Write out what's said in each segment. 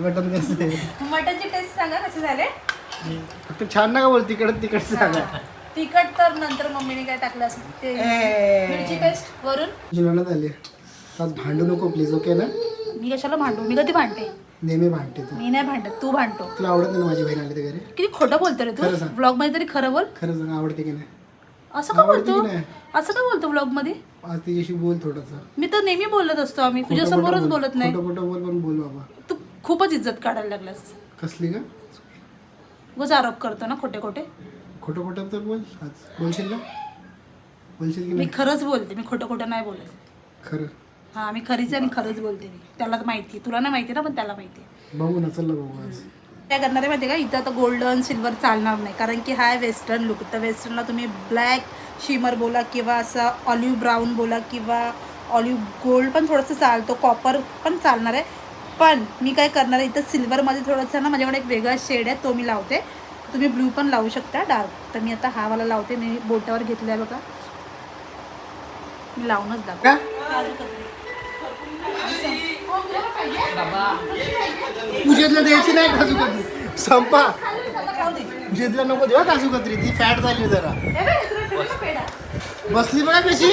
Mutton कसं आहे? मटनची taste सांगा कसे झाले? फक्त छान नका बोल तिकडं तिकडं सांगा. तिखट तर नंतर मम्मीने काय टाकलं असेल ते. मिरची पेस्ट वरून? आली आज भांडू नको प्लीज ओके ना? मी कशाला भांडू? मी कधी भांडते? नेहमी भांडते तू. मी नाही भांडत तू भांडतो. तुला आवडत नाही ना माझी बहीण आली तर घरी? किती खोटं बोलतो रे खरं तू सांग. ब्लॉगमध्ये तरी खरं बोल. खरं सांग आवडते की नाही? असं का आवडते बोलतो की नाही? असं का बोलतो ब्लॉगमध्ये? आज तिच्याशी बोल थोडंसं. मी तर नेहमी बोलत असतो आम्ही. तुझ्या समोरच. बोलत नाही. खोटं खोटं बोल पण बोल बाबा. तू खूपच इज्जत काढायला लागलास कसली का उगाच आरोप करतो ना खोटे खोटे. खोटं खोटं तर बोल. आज बोलशील ना? बोलशील की मी नाही? खरंच बोलते. मी खोटं खोटं नाही बोलत. खरं. हा मी खरीच आहे आणि खरंच बोलते मी. त्याला तर माहिती आहे. तुला नाही माहिती ना पण त्याला माहिती आहे. बघू ना चल बघू आज. काय करणार आहे माहिती आहे का? इथं आता गोल्डन सिल्वर चालणार नाही. कारण की हा आहे वेस्टर्न लुक तर वेस्टर्नला तुम्ही ब्लॅक शिमर बोला किंवा असं ऑलिव्ह ब्राऊन बोला किंवा ऑलिव्ह गोल्ड पण थोडंसं चालतो. कॉपर पण चालणार आहे. पण मी काय करणार आहे इथं सिल्वरमध्ये थोडंसं ना माझ्याकडे एक वेगळा शेड आहे तो मी लावते. तुम्ही ब्ल्यू पण लावू शकता डार्क तर मी आता हा वाला लावते मी बोटावर घेतला आहे बघा. मी लावूनच दाखव पूजेतला द्यायची नाही काजू कतरी संपा. पूजेतला नको देवा काजू कतरी ती फॅट झाली जरा. बसली बघा कशी.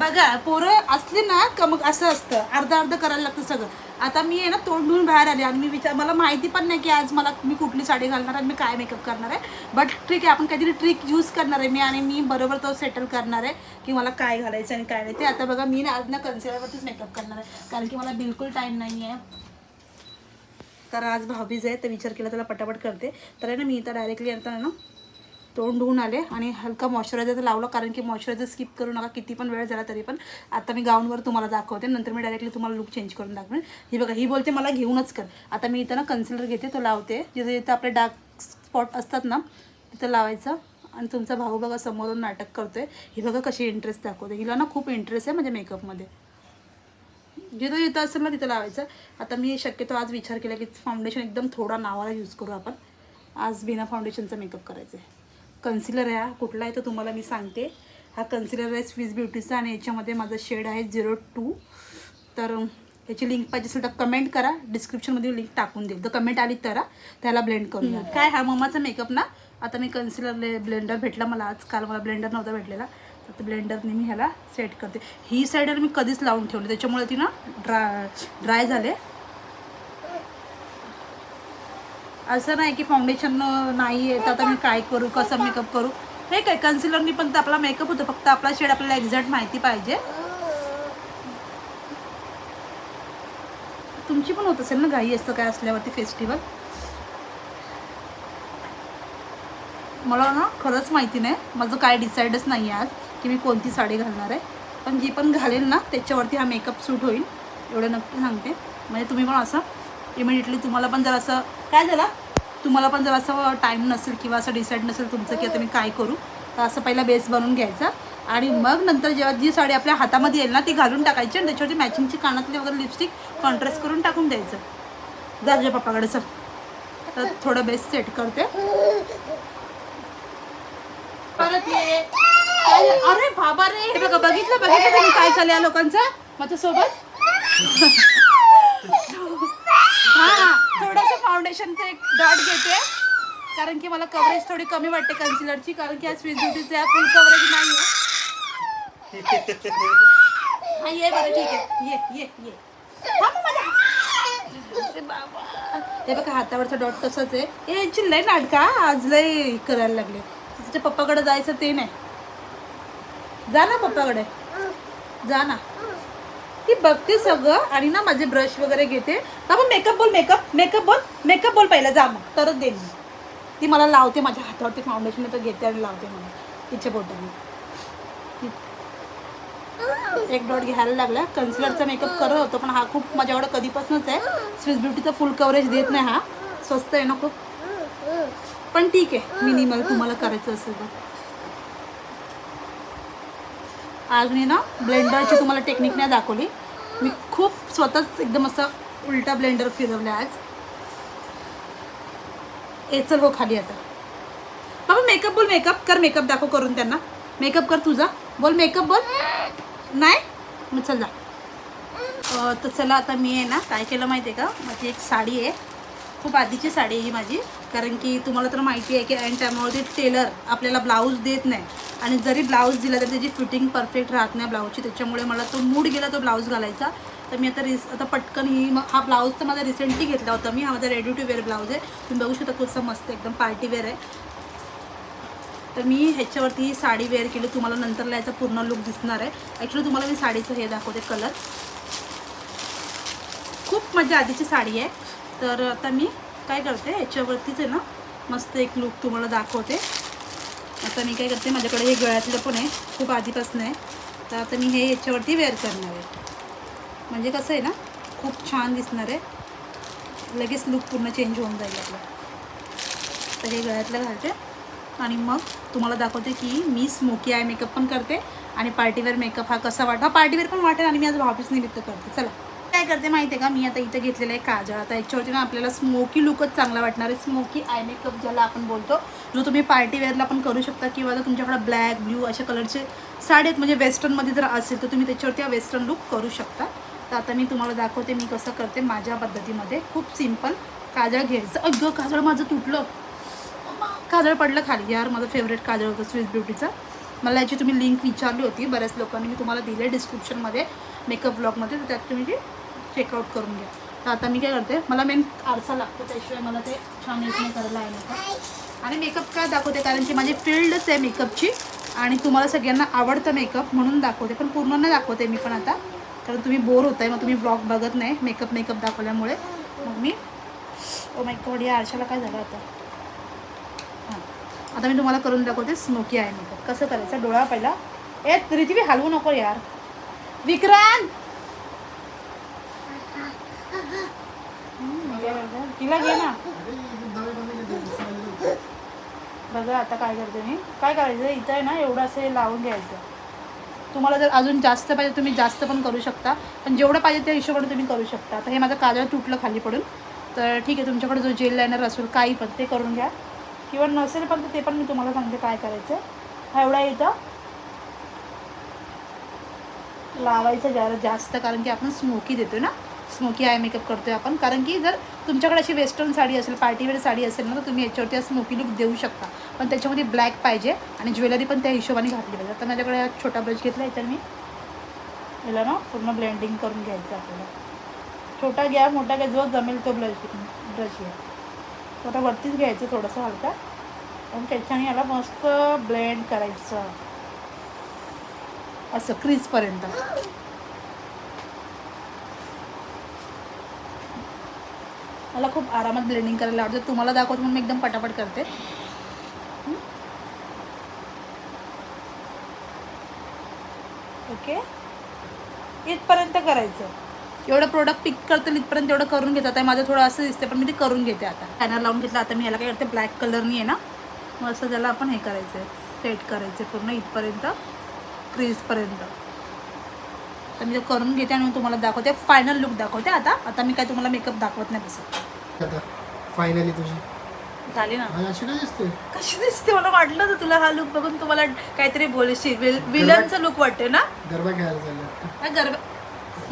बघा पोरं असली ना का मग असं असतं. अर्ध अर्ध करायला लागतं सगळं. आता मी आहे ना तोंड धुवून बाहेर आले आणि मी विचार मला माहिती पण नाही की आज मला मी कुठली साडी घालणार आहे आणि मी काय मेकअप करणार आहे. बट ठीक आहे आपण काहीतरी ट्रिक यूज करणार आहे. मी आणि मी बरोबर तो सेटल करणार आहे की मला काय घालायचं आणि काय नाही. ते आता बघा मी ना आज ना कन्सिलरवरतीच मेकअप करणार आहे. कारण की मला बिलकुल टाईम नाही आहे. कारण आज भाऊबीज आहे तर विचार केला त्याला पटापट करते. तर आहे ना मी इथं डायरेक्टली आता आहे ना तोंड धुवून आले आणि हलका मॉइश्चरायझर लावलं कारण की मॉइश्चरायझर स्किप करू नका. किती पण वेळ झाला तरी पण. आता मी गाऊनवर तुम्हाला दाखवते. नंतर मी डायरेक्टली तुम्हाला लुक चेंज करून दाखवेन. ही बघा ही बोलते मला घेऊनच कर. आता मी इथं ना कन्सिलर घेते तो लावते. जिथे जिथं आपले डार्क स्पॉट असतात ना तिथं लावायचं. आणि तुमचा भाऊ बघा समोरून नाटक करतोय. ही बघा कशी इंटरेस्ट दाखवते. हिला ना खूप इंटरेस्ट आहे म्हणजे मेकअपमध्ये जिथं जिथं असेल ना तिथं लावायचं. आता मी शक्यतो आज विचार केला की फाउंडेशन एकदम थोडा नावाला यूज करू आपण. आज बिना फाउंडेशनचा मेकअप करायचा आहे कन्सिलर आहे हा. कुठला आहे तो तुम्हाला मी सांगते. हा कन्सिलर आहे स्विस ब्युटीचा आणि याच्यामध्ये माझं शेड आहे झिरो टू तर याची लिंक पाहिजे असेल तर कमेंट करा. डिस्क्रिप्शनमध्ये लिंक टाकून देईल तर कमेंट आली तर त्याला ब्लेंड करूया काय हा मम्माचा मेकअप ना? आता मी कन्सिलर ब्लेंडर भेटला मला आज. काल मला ब्लेंडर नव्हता भेटलेला. तर ब्लेंडरने मी ह्याला सेट करते. ही साईडर मी कधीच लावून ठेवली त्याच्यामुळे ती ना ड्राय ड्राय झाले. असं नाही की फाउंडेशन नाही येत आता मी काय करू कसं मेकअप करू? हे काय कन्सिलरनी पण तर आपला मेकअप होतो फक्त आपला शेड आपल्याला एक्झॅक्ट माहिती पाहिजे. तुमची पण होत असेल ना घाई असतं काय असल्यावरती फेस्टिवल मला ना खरंच माहिती नाही. माझं काय डिसाईडच नाही आहे आज की मी कोणती साडी घालणार आहे. पण जी पण घालेल ना त्याच्यावरती हा मेकअप सूट होईल. एवढं नक्की सांगते. म्हणजे तुम्ही पण असं इमिडिएटली तुम्हाला पण जर असं काय झालं? तुम्हाला पण जर असं टाईम नसेल किंवा असं डिसाईड नसेल तुमचं की आता मी काय करू तर असं पहिला बेस बनवून घ्यायचा. आणि मग नंतर जेव्हा जी साडी आपल्या हातामध्ये येईल ना ती घालून टाकायची आणि त्याच्यावरती मॅचिंगची कानातली वगैरे लिपस्टिक कॉन्ट्रास्ट करून टाकून द्यायचं. जा तुझ्या पप्पाकडे सर तर थोडं बेस सेट करते. परत ये. अरे बाबा रे हे बघा बघितलं बघितलं तुम्ही काय चालू या लोकांचं? माझ्यासोबत सोबत हा थोडंसं फाउंडेशनचं एक डॉट घेते. कारण की मला कव्हरेज थोडी कमी वाटते कन्सिलरची कारण की आज स्विस ब्युटीचे फुल कव्हरेज नाही आहे हा ये बरं ठीक आहे. ये ये ये. हे बघा हातावरचा डॉट तसाच आहे. हे यांची लय नाटका आज लय करायला लागले. तिच्या पप्पाकडे जायचं ते नाही. जा ना पप्पाकडे. जा ना. ती बघते सगळं आणि ना माझे ब्रश वगैरे घेते. बाबा मेकअप बोल मेकअप मेकअप बोल मेकअप बोल पहिला जा मग. तरच दे मी. ती मला लावते माझ्या हातावरती फाउंडेशन तर घेते आणि लावते मला. तिच्या बोटाने एक डॉट घ्यायला लागला. कन्सिलरचा मेकअप करत होतो पण हा खूप माझ्याकडे कधीपासूनच आहे. स्विस ब्युटीचा फुल कव्हरेज देत नाही हा. स्वस्त आहे ना खूप. पण ठीक आहे. मिनिमल तुम्हाला करायचं असेल तर. आज ना ब्लेंडरची तुम्हाला टेक्निक नाही दाखवली. मी खूप स्वतःच एकदम असं उलटा ब्लेंडर फिरवलं आज. ए चल हो खाली आता. बाबा मेकअप बोल मेकअप कर मेकअप दाखव करून त्यांना. मेकअप कर तुझा. बोल मेकअप बोल. नाही? मग चल जा. तर चला आता मी आहे ना काय केलं माहिती आहे का? माझी एक साडी आहे. खूप आधीची साडी आहे ही माझी. कारण की तुम्हाला तर माहिती आहे की ऐन टायमावरती टेलर आपल्याला ब्लाऊज देत नाही. आणि जरी ब्लाऊज दिला तर त्याची फिटिंग परफेक्ट राहत नाही ब्लाऊजची त्याच्यामुळे मला तो मूड गेला तो ब्लाऊज घालायचा. तर मी आता रिस आता पटकन ही हा ब्लाऊज तर माझा रिसेंटली घेतला होता मी. हा माझा रेडी टू वेअर ब्लाऊज आहे. तुम्ही बघू शकता कसं मस्त एकदम पार्टी वेअर आहे. तर मी ह्याच्यावरती ही साडी वेअर केली. तुम्हाला नंतरला याचा पूर्ण लुक दिसणार आहे. ॲक्च्युली तुम्हाला मी साडीचं हे दाखवते कलर खूप माझ्या आधीची साडी आहे. तर आता मी काय करते याच्यावरतीच आहे ना मस्त एक लुक तुम्हाला दाखवते. आता मी काय करते माझ्याकडे हे गळ्यातलं पण आहे खूप आधीपासून आहे. तर आता मी हे याच्यावरती वेअर करणार आहे. म्हणजे कसं आहे ना खूप छान दिसणार आहे. लगेच लुक पूर्ण चेंज होऊन जाईल आपला. तर हे गळ्यातलं घालते. आणि मग तुम्हाला दाखवते की मी स्मोकी आय मेकअप पण करते आणि पार्टीवेअर मेकअप हा कसा वाटतो हा पार्टीवेअर पण वाटेल आणि मी आज ऑफिस निमित्त करते. चला. काय करते माहिती आहे का? मी आता इथं घेतलेलं आहे काजळ. आता याच्यावरती ना आपल्याला स्मोकी लुकच चांगला वाटणार आहे. स्मोकी आय मेकअप ज्याला आपण बोलतो जो तुम्ही पार्टी वेअरला पण करू शकता किंवा जर तुमच्याकडे ब्लॅक ब्ल्यू अशा कलरचे साडी आहेत म्हणजे वेस्टर्नमध्ये जर असेल तर तुम्ही त्याच्यावरती हा वेस्टर्न लुक करू शकता. तर आता मी तुम्हाला दाखवते मी कसं करते माझ्या पद्धतीमध्ये. खूप सिंपल काजळ घ्यायचं. अगं काजळ माझं तुटलं. काजळ पडलं खाली. यार माझं फेवरेट काजळ होतं स्विस ब्युटीचं मला याची तुम्ही लिंक विचारली होती बऱ्याच लोकांनी. मी तुम्हाला दिले डिस्क्रिप्शनमध्ये मेकअप ब्लॉगमध्ये तर त्यात तुम्ही ती चेकआउट करून घ्या. तर आता मी काय करते मला मेन आरसा लागतो त्याशिवाय मला ते छान नाही करायला आहे नका आणि मेकअप का दाखवते? कारण की माझी फील्डच आहे मेकअपची आणि तुम्हाला सगळ्यांना आवडतं मेकअप म्हणून दाखवते पण पूर्ण नाही दाखवते मी पण आता. कारण तुम्ही बोर होत आहे मग तुम्ही ब्लॉग बघत नाही मेकअप मेकअप दाखवल्यामुळे. मग मी oh ओ मेकअप या आरशाला काय झालं आता? हां. आता मी तुम्हाला करून दाखवते स्मोकी आहे मेकअप कसं करायचं? डोळा पहिला ए तरी ती हलवू नको यार. विक्रांत हम्म, ये बघा. तिला घे ना. बघा आता काय करते मी. काय करायचं? इथं आहे ना एवढं असं लावून घ्यायचं. तुम्हाला जर अजून जास्त पाहिजे तुम्ही जास्त पण करू शकता. पण जेवढं पाहिजे त्या हिशोबाने तुम्ही करू शकता. आता हे माझं काजळ तुटलं खाली पडून. तर ठीक आहे तुमच्याकडे जो जेल लायनर असेल काही पण ते करून घ्या. किंवा नसेल पण तर ते पण मी तुम्हाला सांगते काय करायचं. हा एवढा इथं. लावायचं जरा जास्त कारण की आपण स्मोकी देतो ना. स्मोकी आय मेकअप करतोय आपण. कारण की जर तुमच्याकडे अशी वेस्टर्न साडी असेल पार्टीवेअर साडी असेल ना तर तुम्ही याच्यावरती स्मोकी लुक देऊ शकता. पण त्याच्यामध्ये ब्लॅक पाहिजे आणि ज्वेलरी पण त्या हिशोबाने घातली पाहिजे. आता माझ्याकडे छोटा ब्रश घेतला याच्यात मी. याला ना पूर्ण ब्लेंडिंग करून घ्यायचं आपल्याला. छोटा घ्या मोठा घ्या जो जमेल तो ब्रश ब्रश घ्या. आता वरतीच घ्यायचं थोडंसं हलका. आणि त्याच्याने याला मस्त ब्लेंड करायचं. असं क्रीजपर्यंत मला खूप आरामात ब्लेंडिंग करायला आवडतं. तुम्हाला दाखवतो म्हणून मी एकदम पटापट करते. ओके? इथपर्यंत करायचं. एवढं प्रोडक्ट पिक करतील इथपर्यंत एवढं करून घेतात. आहे माझं थोडं असं दिसते पण मी ते करून घेते आता. पॅनर लावून घेतलं आता मी याला काय करते ब्लॅक कलरनी आहे ना? मग असं त्याला आपण हे करायचं आहे सेट करायचं आहे पूर्ण इथपर्यंत क्रीजपर्यंत तर मी ते करून घेते आणि तुम्हाला दाखवते. फायनल लुक दाखवते आता. आता मी काय तुम्हाला मेकअप दाखवत नाही बसत आता फायनली तुझी. झाली ना? अशी दिसते. कशी दिसते? मला वाटलं तर तुला हा लुक बघून तुम्हाला काहीतरी बोलशील. विलनचा लुक वाटते ना? गरबा गरबा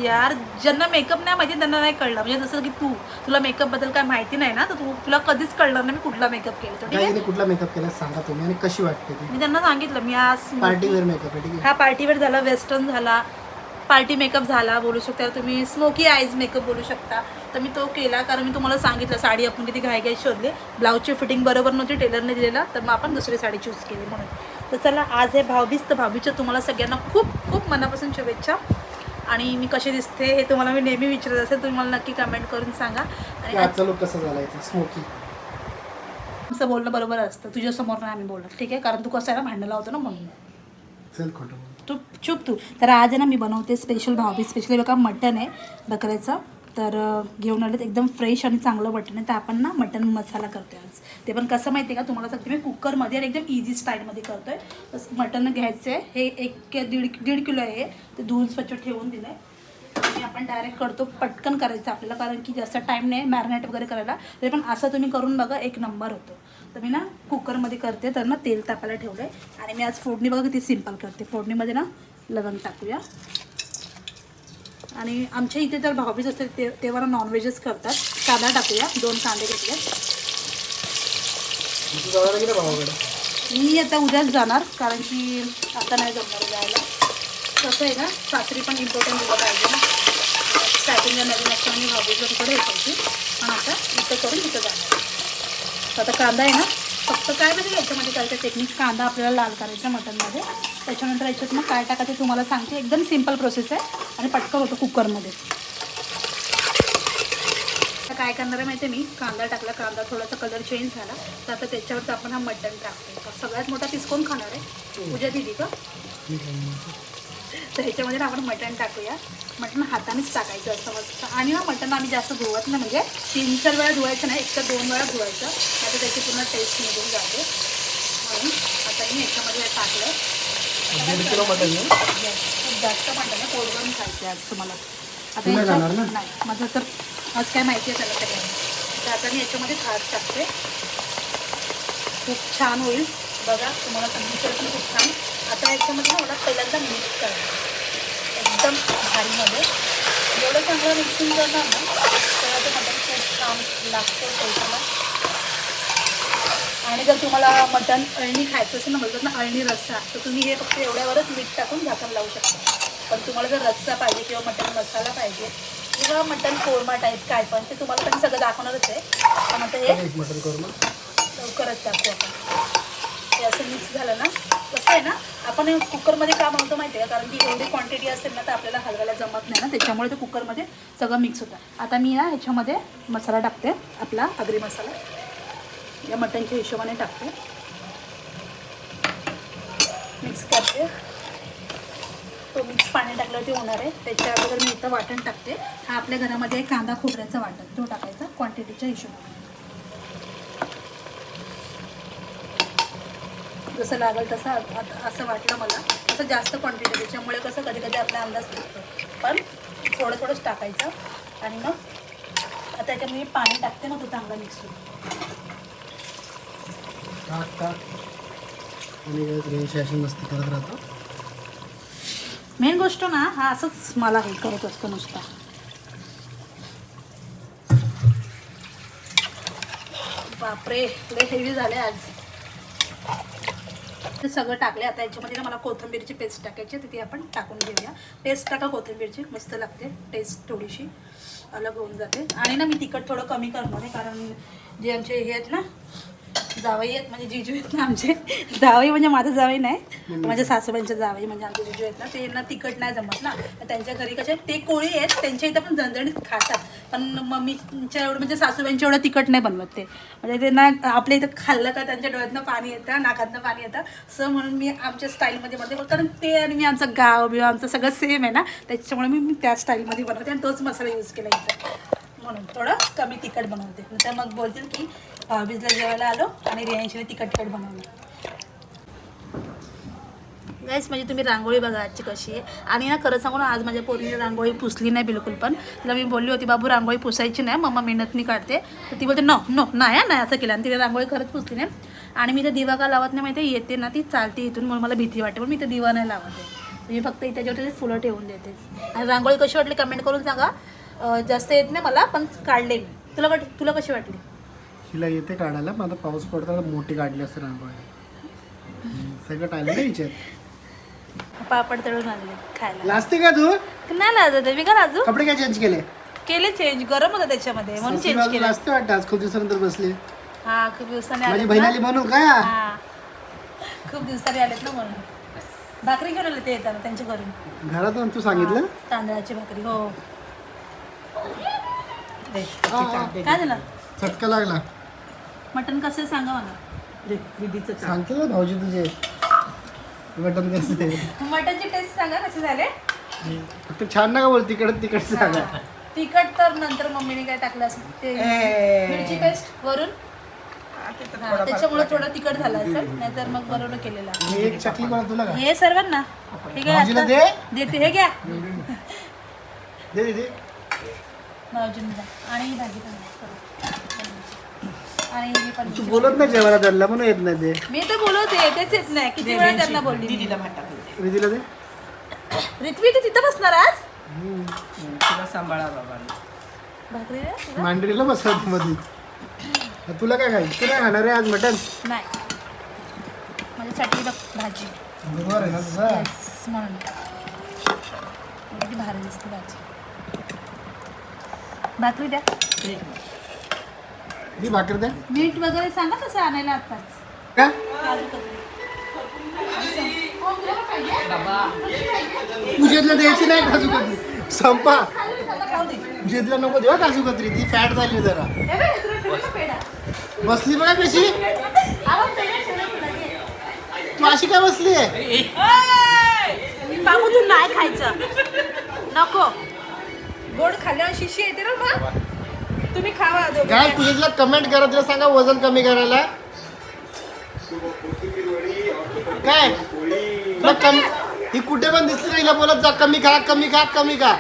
यार ज्यांना मेकअप नाही माहिती त्यांना नाही कळलं. म्हणजे जसं की तू तुला मेकअपबद्दल काय माहिती नाही ना? तर तू तुला कधीच कळणार नाही मी कुठला मेकअप केला कुठला मेकअप केला सांगा तुम्ही. आणि कशी वाटते मी त्यांना सांगितलं. मी आज पार्टी वेअर मेकअप हा पार्टीवेअर झाला वेस्टर्न झाला. पार्टी मेकअप झाला बोलू शकता. तुम्ही स्मोकी आईज मेकअप बोलू शकता. तर मी तो केला कारण मी तुम्हाला सांगितलं साडी आपण किती घाई घाई शोधली. ब्लाऊजची फिटिंग बरोबर नव्हती टेलरने दिलेला. तर मग आपण दुसरी साडी चूज केली म्हणून. तर चला आज हे भाऊबीज तर भाऊबीजच्या तुम्हाला सगळ्यांना खूप खूप मनापासून शुभेच्छा. आणि मी कशी दिसते हे तुम्हाला मी नेहमी विचारत असेल तुम्ही मला नक्की कमेंट करून सांगा. आणि आजचा लुक कसा झाला स्मोकी आमचं बोलणं बरोबर असतं. तुझ्यासमोर नाही आम्ही बोलत ठीक आहे? कारण तू कसं आहे ना भांडण लावतो ना म्हणून चुप चुप तू. तर आज आहे ना मी बनवते स्पेशल भावबी स्पेशली बघा मटन आहे बकऱ्याचं. तर घेऊन आलेत एकदम फ्रेश आणि चांगलं मटन आहे. तर आपण ना मटन मसाला करतो आज. ते पण कसं माहिती आहे का? तुम्हाला सांगते मी कुकरमध्ये आणि एकदम इझी स्टाईलमध्ये आहे तर मटन घ्यायचं आहे हे एक कि- दीड दीड किलो आहे ते धुवून स्वच्छ ठेवून दिलं आहे आणि आपण डायरेक्ट करतो. पटकन करायचं आपल्याला. कारण की जास्त टाईम नाही मॅरिनेट वगैरे करायला. तरी पण असं तुम्ही करून बघा एक नंबर होतो. तर मी ना कुकरमध्ये करते तर ना तेल तापायला ठेवलं आहे आणि मी आज फोडणी बघा किती सिंपल करते. फोडणीमध्ये ना लवंग टाकूया. आणि आमच्या इथे तर भाऊबीज असते ते तेव्हा नॉनव्हेजच करतात. कांदा टाकूया. दोन कांदे घेतले. मी आता उद्याच जाणार कारण की आता नाही जमणार जायला. कसं आहे ना सासरी पण इम्पॉर्टंट दिलं पाहिजे ना. स्टार्टिंगला नवीन असताना मी भाऊबीजला तिकडे पण आता इथं करून तिथं जाणार. आता कांदा आहे ना फक्त काय म्हणजे याच्यामध्ये करायचं टेक्निक कांदा आपल्याला लाल करायचा मटनमध्ये. त्याच्यानंतर याच्यात मग काय टाकायचं तुम्हाला सांगते. एकदम सिंपल प्रोसेस आहे आणि पटकन होतं कुकरमध्ये. आता काय करणार आहे माहिती आहे मी? कांदा टाकला कांदा थोडासा कलर चेंज झाला. तर आता त्याच्यावरच आपण हा मटण टाकतो सगळ्यात मोठा पीस खाणार आहे? पूजा दिली का? तर ह्याच्यामध्ये ना आपण मटण टाकूया. मटण हातानेच टाकायचं असतं मस्त. आणि ना मटण आम्ही जास्त धुवत नाही म्हणजे तीन चार वेळा धुवायचं नाही एक तर दोन वेळा धुवायचं. नाही तर त्याची पूर्ण टेस्ट निघून जाते. म्हणून आता मी ह्याच्यामध्ये टाकलं. खूप जास्त मटण भरून खायचं आज तुम्हाला. आता नाही ना? माझं तर आज काय माहिती आहे त्याला सगळ्यांना तर आता मी याच्यामध्ये खास टाकते. खूप छान होईल. बघा तुम्हाला पण खूप छान. आता याच्यामध्ये ना मला पहिल्यांदा मिक्स करायचं एकदम भारीमध्ये. जेवढं चांगलं मिक्सिंग करणार ना तेव्हा ते मटण खूप छान लागतं टेस्टला आणि जर तुम्हाला मटण अळणी खायचं असेल ना म्हणतात ना अळणी रस्सा तर तुम्ही हे फक्त एवढ्यावरच मीठ टाकून झाकण लावू शकता. पण तुम्हाला जर रस्सा पाहिजे किंवा मटण मसाला पाहिजे किंवा मटण कोरमा टाईप काय पण ते तुम्हाला पण सगळं दाखवणारच आहे. पण आता हे लवकरच टाकू आपण. हे असं मिक्स झालं ना कसं आहे ना आपण कुकरमध्ये का बनवतो माहिती आहे का? कारण की एवढी क्वांटिटी असेल ना तर आपल्याला हलवायला जमत नाही ना. त्याच्यामुळे ते कुकरमध्ये सगळं मिक्स होतं. आता मी ना ह्याच्यामध्ये मसाला टाकते आपला आगरी मसाला. या मटणच्या हिशोबाने टाकते. मिक्स करते. तो मिक्स पाणी टाकलं ते होणार आहे. त्याच्या अगोदर मी इथं वाटण टाकते. हा आपल्या घरामध्ये कांदा खोबऱ्याचं वाटण तो टाकायचा क्वांटिटीच्या हिशोबाने. जसं लागेल तसं असं वाटलं मला. असं जास्त क्वांटिटी त्याच्यामुळे कसं कधी कधी आपला अंदाज चुकतो पण थोडं थोडंच टाकायचं आणि मग आता मी पाणी टाकते मग तो चांगला मिक्स होतो मेन गोष्ट ना हा असंच मला हे करत असतो नुसता. बापरे लय हेवी झाले आज. ते सगळं टाकले आता याच्यामध्ये ना मला कोथिंबीरची पेस्ट टाकायची तर ती आपण टाकून घेऊया. पेस्ट टाका कोथिंबीरची. मस्त लागते टेस्ट थोडीशी. अलग होऊन जाते. आणि ना मी तिखट थोडं कमी करणार आहे कारण जे आमचे हे आहेत ना जावई आहेत म्हणजे जिजू आहेत ना आमचे. जावई म्हणजे माझं जावई नाही माझ्या सासूबाईंचे जावई म्हणजे आमचे जिजू आहेत ना. ते ना तिखट नाही जमत ना. तर त्यांच्या घरी कसे ते कोळी आहेत त्यांच्या इथं पण झणझणीत खातात. पण मम्मीच्या एवढं म्हणजे सासूबाईंच्या एवढं तिखट नाही बनवत ते. म्हणजे ते ना आपल्या इथं खाल्लं का त्यांच्या डोळ्यातनं पाणी येतं नाकातनं पाणी येतं. असं म्हणून मी आमच्या स्टाईलमध्ये बनवते. कारण ते आणि मी आमचं गाव बिव आमचं सगळं सेम आहे ना. त्याच्यामुळे मी मी त्या स्टाईलमध्ये बनवते आणि तोच मसाला यूज केला इथं. म्हणून थोडं कमी तिखट बनवते. नंतर मग बोलतील की भाऊबीजला जेवायला आलो आणि रियांशीने तिखट तिखट बनवलं. गाईस म्हणजे तुम्ही रांगोळी बघा आजची कशी आहे. आणि ना खरं सांगू ना आज माझ्या पोरीने रांगोळी पुसली नाही बिलकुल पण. तिला मी बोलली होती बाबू रांगोळी पुसायची नाही मम्मा मेहनतनी काढते. तर ती बोलते नो नो नाही नाही असं केलं. आणि तिला रांगोळी खरंच पुसली नाही. आणि मी तर दिवा का लावत नाही माहिती येते ना ती चालते इथून म्हणून मला भीती वाटते पण मी तर दिवा नाही लावत आहे. मी फक्त त्याच्यावरती फुलं ठेवून देते. आणि रांगोळी कशी वाटली कमेंट करून सांगा. जास्त येत नाही मला पण काढले मी. तुला वाट तुला कशी वाटली? हिला येते काढायला मग आता पाऊस पडता मोठी काढली असते रांगोळी. सगळं टाळलं ना हिच्यात? पापड तळून आणले खायला. लाजते का तू? नाही लाजत मी का लाजू? कपडे काय चेंज केले? केले चेंज गरम होतं त्याच्यामध्ये म्हणून चेंज केलं. लाजते वाटतं आज खूप दिवसानंतर बसले. हा खूप दिवसांनी माझी आलेत बहीण. आली म्हणून काय हा खूप दिवसांनी आलेत ना म्हणून. भाकरी घेऊन आले ते येताना त्यांच्या घरून घरातून तू सांगितलं? तांदळाची भाकरी हो. काय झालं? चटका लागला. मटण कसं आहे सांगा मला. सांगते ना भाऊजी तुझे. मटन कसं आहे? मटनची टेस्ट सांगा कसे झाले? फक्त छान नका बोल तिकडे तिकडे सांगा. तिखट तर नंतर मम्मीने काय टाकलं असेल ते मिरची पेस्ट वरून? त्याच्यामुळे थोडं तिखट झालं असेल नाहीतर मग बरोबर केलेलं. मी एक चकली बनव तुला का? हे सर्वांना. हे घ्या भाऊजीला. दे. देते हे घ्या. दे दे, दे. भाऊजींनी. आणि ही भाजी पण. आणि ही पण तू बोलत नाही जेवायला त्यांना म्हणून येत नाही ते. मी तर बोलवते तेच येत नाही. किती वेळा त्यांना बोलली मी. दे. रिथवी तू तिथं बसणार आज? हम्म. तुला सांभाळा बाबा भाकरी आहे तुला? मांडरीला बसवते मध्ये तुला काय खायचं? तू काय खाणार आहे आज मटन नाही. माझ्यासाठी बघ भाजी. गुरुवार आहे ना तुझा? Yes, म्हणून. किती भारी दिसते भाजी. भाकरी द्या. ती भाकर द्या. मीठ वगैरे सांगा कसं आणायला आताच. का? काजू कतरी. बाबा. पूजेतला द्यायची नाही काजू कतरी संपा. पूजेतला नको देवा काजू कतरी ती फॅट झाली जरा? बसली बघा कशी. तू अशी काय बसली आहे? बाबू तू नाही खायचं. नको. गोड खाल्ल्यावर शिशी येते ना मग खावा. काय पूजेतला कमेंट करा तिला सांगा वजन कमी करायला. काय? तुला कमी ही कुठे पण दिसली नाही बोलत जा कमी खा कमी खा कमी खा.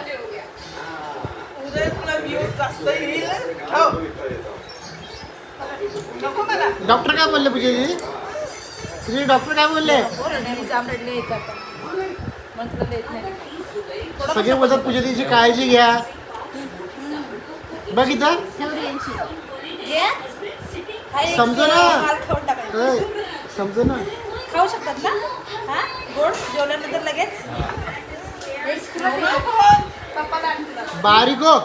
डॉक्टर काय बोलले पूजेची तुझे डॉक्टर काय बोलले. सगळे बोलतात पूजेची काळजी घ्या. बघ इथं घे. एक समजा ना. होय, समजू ना खाऊ शकतात ना हा गोड जेवल्यानंतर लगेच. पप्पाला आण तुला. बारीक हो